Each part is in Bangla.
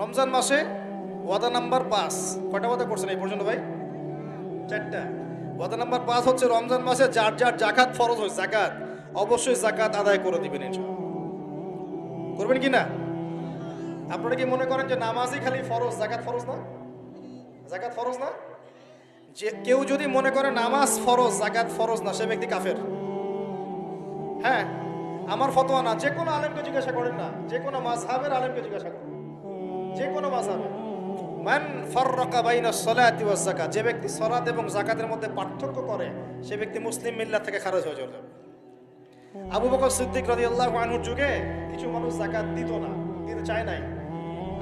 রমজান মাসে ওয়াদা নাম্বার পাঁচ। কয়টা ওয়াদা করছেন এই পর্যন্ত ভাই? চারটা। ওয়াদা নাম্বার পাঁচ হচ্ছে রমজান মাসে যার যার জাকাত ফরজ হয়, জাকাত, অবশ্যই জাকাত আদায় করে দিবেন ইনশাআল্লাহ। করবেন কি না? আপনারা কি মনে করেন যে নামাজই খালি ফরজ, জাকাত ফরজ না? জাকাত ফরজ না? যে কেউ যদি মনে করে নামাজ ফরজ, জাকাত ফরজ না, সে ব্যক্তি কাফের। হ্যাঁ আমার ফতোয়া না, যে কোনো আলেমকে জিজ্ঞাসা করেন না, যে কোনো মাযহাবের আলেমকে জিজ্ঞাসা করেন। কোনো মান যে ব্যক্তি সালাত এবং যাকাতের মধ্যে পার্থক্য করে, সে ব্যক্তি মুসলিম মিল্লাত থেকে খারজ হয়ে চলে যাবে। আবু বকর সিদ্দিক আনহুর যুগে কিছু মানুষ যাকাত দিত না, দিতে চায় নাই।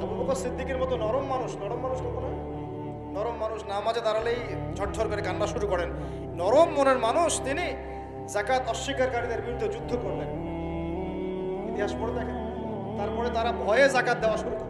আবু বকর সিদ্দিকের মতো নরম মানুষ নরম মানুষ কখনো নরম মানুষ নামাজে দাঁড়ালেই ঝরঝর করে কান্না শুরু করেন। নরম মনের মানুষ তিনি জাকাত অস্বীকারীদের বিরুদ্ধে যুদ্ধ করলেন। ইতিহাস পড়ে দেখেন। তারপরে তারা ভয়ে জাকাত দেওয়া শুরু করে।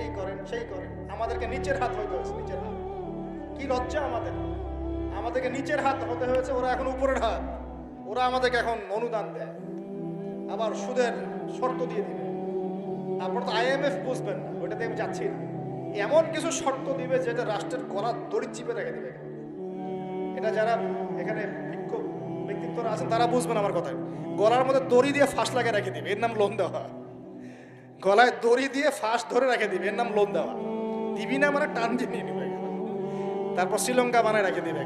এই করেন, সেই করেন। আমাদেরকে নিচের হাত হইতে হয়েছে, নিচের হাত। কি লজ্জা আমাদের। আমাদেরকে নিচের হাত হতে হয়েছে, ওরা এখন উপরের হাত। ওরা আমাদেরকে এখন অনুদান দেয়। আবার সুদের শর্ত দিয়ে দিবে। আপনারা তো আইএমএফ বুঝবেন না, ওইটাতে আমি যাচ্ছি না। এমন কিছু শর্ত দিবে যেটা রাষ্ট্রের গলার দড়ি চিপে রেখে দিবে। এটা যারা এখানে বিক্ষোভ ব্যক্তিত্বরা আছেন, তারা বুঝবেন আমার কথা গলার মধ্যে দড়ি দিয়ে ফাঁস লাগিয়ে রেখে দিবে। এর নাম লোন দেওয়া। গলায় দড়ি দিয়ে ফাঁস ধরে রেখে দিবে। এর নাম লোন দেওয়া দিবি না মানে টান দিয়ে নিয়ে নিবে তারপর শ্রীলঙ্কা বানায় রেখে দিবে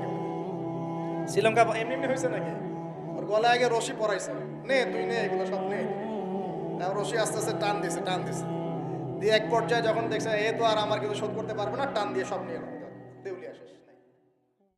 শ্রীলঙ্কা এমনি এমনি হয়েছে নাকি? ওর গলায় আগে রশি পরাইছে। নে, তুই নে, এগুলো সব নে। তারপর রশি আস্তে আস্তে টান দিছে টান দিছে। দিয়ে এক পর্যায়ে যখন দেখছে, এ তো আর আমার কিছু শোধ করতে পারবে না, টান দিয়ে সব নিয়ে এলো